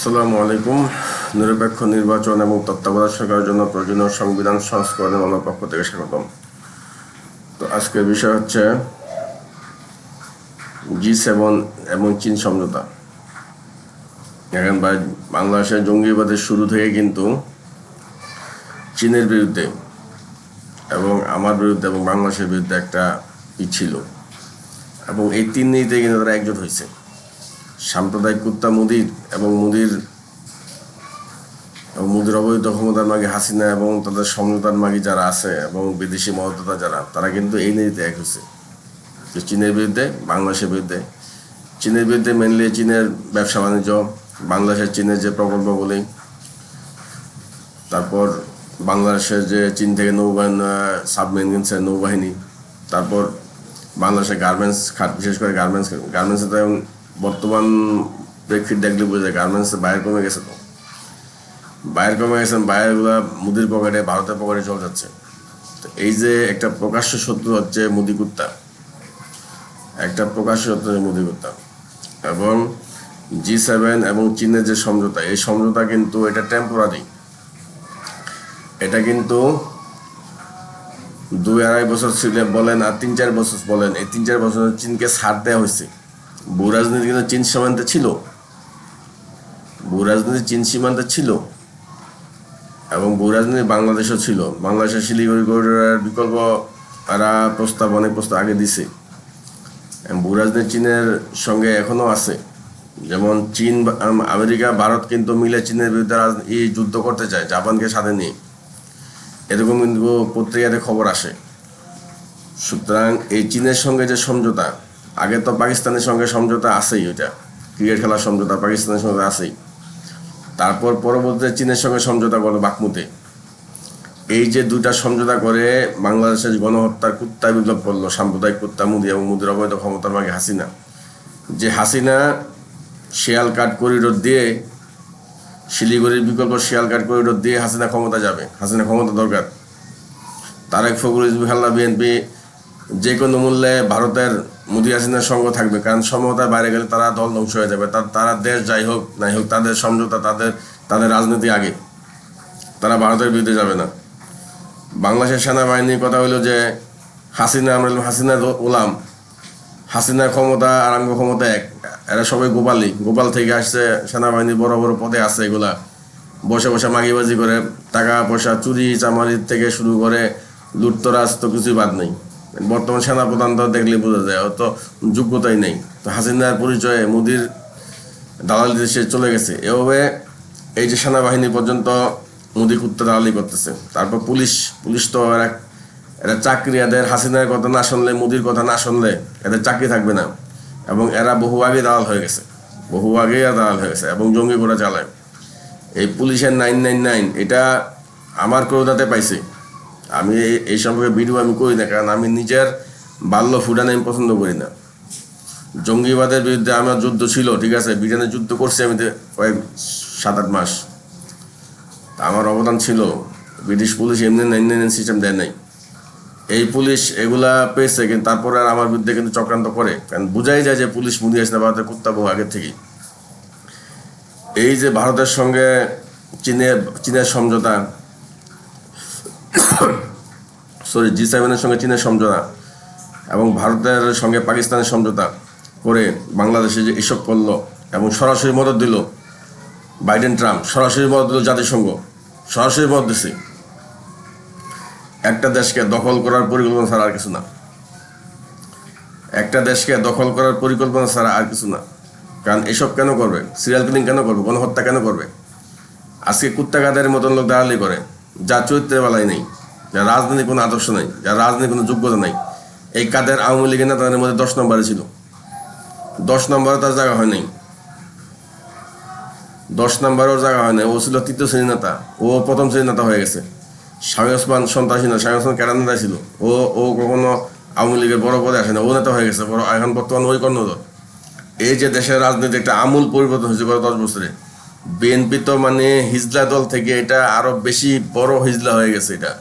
আসসালামু আলাইকুম। নিরপেক্ষ নির্বাচন এবং তত্ত্বাবধায়ক সরকারের জন্য প্রয়োজনীয় সংবিধান সংস্করণের আমার পক্ষ থেকে স্বাগতম। তো আজকের বিষয় হচ্ছে জি সেভেন এবং চীন সমঝোতা। এখন বাংলাদেশের জঙ্গিবাদের শুরু থেকে কিন্তু চীনের বিরুদ্ধে এবং আমার বিরুদ্ধে এবং বাংলাদেশের বিরুদ্ধে একটা ই ছিল। এবং এই তিন নীতিতে কিন্তু তারা একজোট হয়েছে। সাম্প্রদায়িক কুত্তা মুদির এবং মুদির এবং মুদির অবৈধ ক্ষমতার মাগে হাসিনা এবং তাদের সমঝোতার মাগে যারা আছে এবং বিদেশি মহত্তা যারা, তারা কিন্তু এই নীতিতে এক হয়েছে। যে চীনের বিরুদ্ধে, বাংলাদেশের বিরুদ্ধে। চীনের বিরুদ্ধে মেনলি চীনের ব্যবসা বাণিজ্য, বাংলাদেশের চীনের যে প্রকল্পগুলি, তারপর বাংলাদেশের যে চীন থেকে নৌবাহিনী সাবমেরিন কিনছে নৌবাহিনী, তারপর বাংলাদেশের গার্মেন্টস খাত বিশেষ করে গার্মেন্টস গার্মেন্টসে তো বর্তমান প্রেক্ষিত দেখলে বোঝা যায় গার্মেন্টসে বাইরে কমে গেছে তো। বাইরে কমে গেছে, বাইরেগুলো মুদির পকেটে ভারতের পকেটে চলে যাচ্ছে। তো এই যে একটা প্রকাশ্য শত্রু হচ্ছে মুদি কুত্তা। একটা প্রকাশ্য শত্রু হচ্ছে মুদি কুত্তা। এবং জি সেভেন এবং চীনের যে সমঝোতা, এই সমঝোতা কিন্তু এটা টেম্পোরারি এটা কিন্তু দুই আড়াই বছর ছিল বলেন আর তিন চার বছর বলেন, এই তিন চার বছর চীনকে ছাড় দেওয়া হয়েছে। ভূ রাজনীতি কিন্তু চীন সীমান্তে ছিল। ভূ রাজনীতি চীন সীমান্তে ছিল এবং ভূ রাজনীতি বাংলাদেশও ছিল। বাংলাদেশের শিলিগুড়ি করিডোরের বিকল্প তারা প্রস্তাব, অনেক প্রস্তাব আগে দিছে। ভূ রাজনীতি চীনের সঙ্গে এখনও আছে। যেমন চীন আমেরিকা, ভারত কিন্তু মিলে চীনের বিরুদ্ধে এই যুদ্ধ করতে চায় জাপানকে সাথে নিয়ে। এরকম কিন্তু পত্রিকাতে খবর আসে। সুতরাং এই চীনের সঙ্গে যে সমঝোতা আগে তো পাকিস্তানের সঙ্গে সমঝোতা আছেই ওইটা। ক্রিকেট খেলার সমঝোতা পাকিস্তানের সঙ্গে আছেই। তারপর পরবর্তীতে চীনের সঙ্গে সমঝোতা করল বাকমুতে। এই যে দুইটা সমঝোতা করে বাংলাদেশের গণহত্যার কুত্তা বিপ্লব করল, সাম্প্রদায়িক কুত্তা মুদি এবং মুদির অবৈধ ক্ষমতার মাগে হাসিনা। যে হাসিনা শিয়ালকাট করিডোর দিয়ে, শিলিগুড়ির বিকল্প শিয়ালকাট করিডোর দিয়ে হাসিনা ক্ষমতা যাবে। হাসিনা ক্ষমতা দরকার। তারেক ফখরুল ইসবিহাল্লা বিএনপি যে কোনো মূল্যে ভারতের মোদী হাসিনার সঙ্গ থাকবে, কারণ সমতার বাইরে গেলে তারা দল ধ্বংস হয়ে যাবে। তার দেশ যাই হোক নাই হোক, তাদের সমঝোতা, তাদের তাদের রাজনীতি আগে। তারা ভারতের বিরুদ্ধে যাবে না। বাংলাদেশের সেনাবাহিনীর কথা হলো যে, হাসিনা, আমরা হাসিনা ওলাম হাসিনার ক্ষমতা আর আঙ্গ ক্ষমতা এক। এরা সবাই গোপালই। গোপাল থেকে আসছে সেনাবাহিনীর বড় বড় পদে আছে এগুলা। বসে বসে মাগিবাজি করে, টাকা পয়সা, চুরি, চামারির থেকে শুরু করে, লুটতরাজ, তো কিছুই বাদ নেই। বর্তমান সেনাপ্রধান তো দেখলে বোঝা যায়, অত যোগ্যতাই নেই। তো হাসিনার পরিচয়ে মোদির দালালি দেশে চলে গেছে। এভাবে এই যে সেনাবাহিনী পর্যন্ত মোদি কুত্তা দালালি করতেছে, তারপর পুলিশ পুলিশ তো এরা এরা চাকরি, এদের হাসিনার কথা না শুনলে, মোদির কথা না শুনলে এদের চাকরি থাকবে না। এবং এরা বহু আগে দালাল হয়ে গেছে, বহু আগে দালাল হয়ে গেছে এবং জঙ্গি গোড়া চালায়। এই পুলিশের নাইন নাইন নাইন, এটা আমার ক্রোধাতে পাইছে। আমি এই- সম্পর্কে ভিডিও আমি করি না, কারণ আমি নিজের বাল্য ফুটান আমি পছন্দ করি না। জঙ্গিবাদের বিরুদ্ধে আমার যুদ্ধ ছিল, ঠিক আছে? ব্রিটেনের যুদ্ধ করছি আমি কয়েক সাত আট মাস আমার অবদান ছিল। ব্রিটিশ পুলিশ এমনি নাইন সিস্টেম দেয় নাই। এই পুলিশ এগুলা পেয়েছে, কিন্তু তারপরে আর আমার বিরুদ্ধে কিন্তু চক্রান্ত করে। কারণ বোঝাই যায় যে পুলিশ মুদি আসে না ভারতের কুত্তা বহু আগের থেকেই। এই যে ভারতের সঙ্গে চীনের চীনের সমঝোতা সরি, জি সেভেনের সঙ্গে চীনের সমঝোতা এবং ভারতের সঙ্গে পাকিস্তানের সমঝোতা করে বাংলাদেশে যে এসব করল এবং সরাসরি মদত দিল বাইডেন ট্রাম্প, সরাসরি মদত দিল জাতিসংঘ, সরাসরি মদত দিছে। একটা দেশকে দখল করার পরিকল্পনা ছাড়া আর কিছু না। একটা দেশকে দখল করার পরিকল্পনা ছাড়া আর কিছু না। কারণ এসব কেন করবে? সিরিয়াল কিলিং কেন করবে? গণহত্যা কেন করবে? আজকে কুত্তা গাদের মতন লোক দাঁড়ালি করে। যা চরিত্রের বেলায় নেই, যার রাজনীতি কোনো আদর্শ নেই, যার রাজনীতি কোনো যোগ্যতা নেই। এই কাদের আওয়ামী লীগের নেতাদের মধ্যে দশ নম্বরে ছিল। দশ নম্বরে তার জায়গা হয় নাই। দশ নম্বরেও জায়গা হয় নাই। ও ছিল তৃতীয় শ্রেণির নেতা। ও প্রথম শ্রেণির নেতা হয়ে গেছে। স্বামী ওসমান সন্ত্রাসী না স্বামী ওসমান কেরান নেতা ছিল। ও ও কখনো আওয়ামী লীগের বড় পদে আসে না ও নেতা হয়ে গেছে। বড় এখন বর্তমান ওই কর্ণধর। এই যে দেশের রাজনীতি একটা আমূল পরিবর্তন হয়েছে গত দশ বছরে। বিএনপি তো মানে হিজলা দল থেকে এটা আরও বেশি বড় হিজলা হয়ে গেছে এটা।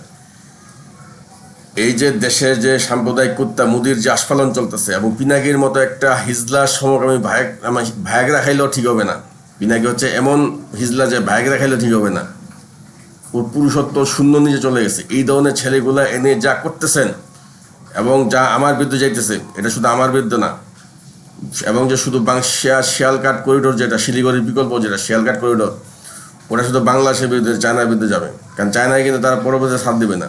এই যে দেশের যে সাম্প্রদায়িক কুত্তা, মুদির যে আস্ফালন চলতেছে এবং পিনাকির মতো একটা হিজলা সমকামী ভায়াগ ভায়াগরা খাইলেও ঠিক হবে না। পিনাকি হচ্ছে এমন হিজলা যে ভাইগরা খাইলে ঠিক হবে না। ওর পুরুষত্ব শূন্য নিচে চলে গেছে। এই ধরনের ছেলেগুলা এনে যা করতেছেন এবং যা আমার বিরুদ্ধে যাইতেছে, এটা শুধু আমার বিরুদ্ধে না এবং যে শুধু বাংশিয়া শিয়ালকাট করিডোর যেটা, শিলিগুড়ির বিকল্প যেটা শিয়ালকাট করিডোর ওটা শুধু বাংলাদেশের বিরুদ্ধে, চায়নার বিরুদ্ধে যাবে। কারণ চায়নায় কিন্তু তারা পরবর্তীতে সাথ দেবে না।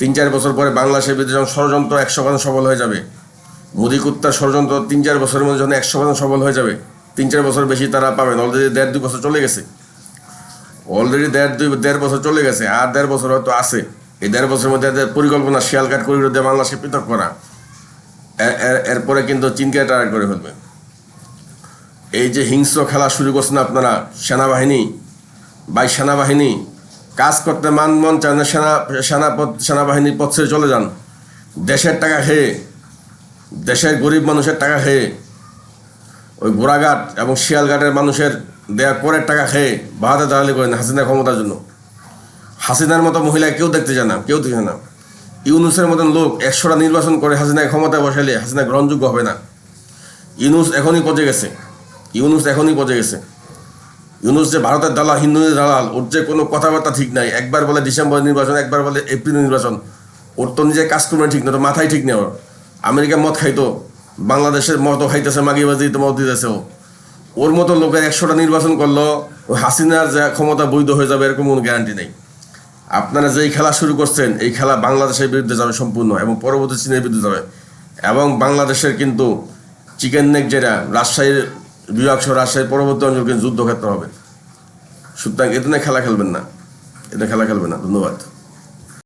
তিন চার বছর পরে বাংলাদেশের বিরুদ্ধে যখন ষড়যন্ত্র একশো পার্সেন্ট সফল হয়ে যাবে, মোদী কুত্তার ষড়যন্ত্র তিন চার বছরের মধ্যে যখন একশো পার্সেন্ট সফল হয়ে যাবে, তিন চার বছর বেশি তারা পাবেন অলরেডি দেড় দুই বছর চলে গেছে। অলরেডি দেড় দুই দেড় বছর চলে গেছে। আর দেড় বছর হয়তো আছে। এই দেড় বছরের মধ্যে পরিকল্পনা শিয়ালকাট করিডোর দিয়ে বাংলাদেশকে পৃথক করা। এরপরে কিন্তু চীনকে টার্গেট করে ফেলবে। এই যে হিংস্র খেলা শুরু করছেন আপনারা, সেনাবাহিনী বাই সেনাবাহিনী, কাজ করতে মান মন চান সেনা সেনাপদ সেনাবাহিনীর পথ চলে যান। দেশের টাকা খেয়ে, দেশের গরিব মানুষের টাকা খেয়ে, ওই গোড়াঘাট এবং শিয়ালঘাটের মানুষের দেয়া করের টাকা খেয়ে বাহাতে দাঁড়ালি করেন হাসিনা ক্ষমতার জন্য। হাসিনার মতো মহিলা কেউ দেখতে যায় না, কেউ দেখে না। ইউনুসের মতন লোক একশোটা নির্বাচন করে হাসিনায় ক্ষমতায় বসাইলে হাসিনা গ্রহণযোগ্য হবে না। ইউনুস এখনই পচে গেছে। ইউনুস এখনই পচে গেছে। ইউনুস যে ভারতের দালাল, হিন্দুদের দালাল, ওর যে কোনো কথাবার্তা ঠিক নাই। একবার বলে ডিসেম্বর নির্বাচন, একবার বলে এপ্রিল নির্বাচন। ওর তো নিজের কাজকর্ম ঠিক না তো মাথায় ঠিক নেই ওর। আমেরিকা মদ খাইতো, বাংলাদেশের মতো খাইতেছে মাগিবাজি তো মদ দিতেছে ও। ওর মতো লোকের একশোটা নির্বাচন করল, হাসিনার যা ক্ষমতা বৈধ হয়ে যাবে, এরকম কোনো গ্যারান্টি নেই। আপনারা যে খেলা শুরু করছেন, এই খেলা বাংলাদেশের বিরুদ্ধে যাবে সম্পূর্ণ এবং পরবর্তী চীনের বিরুদ্ধে যাবে। এবং বাংলাদেশের কিন্তু চিকেন নেক যেটা, রাজশাহীর বিভাগ সহ রাজশাহীর পরবর্তী অঞ্চল কিন্তু যুদ্ধক্ষেত্র হবে। সুতরাং এতে খেলা খেলবেন না। এতে খেলা খেলবেন না। ধন্যবাদ।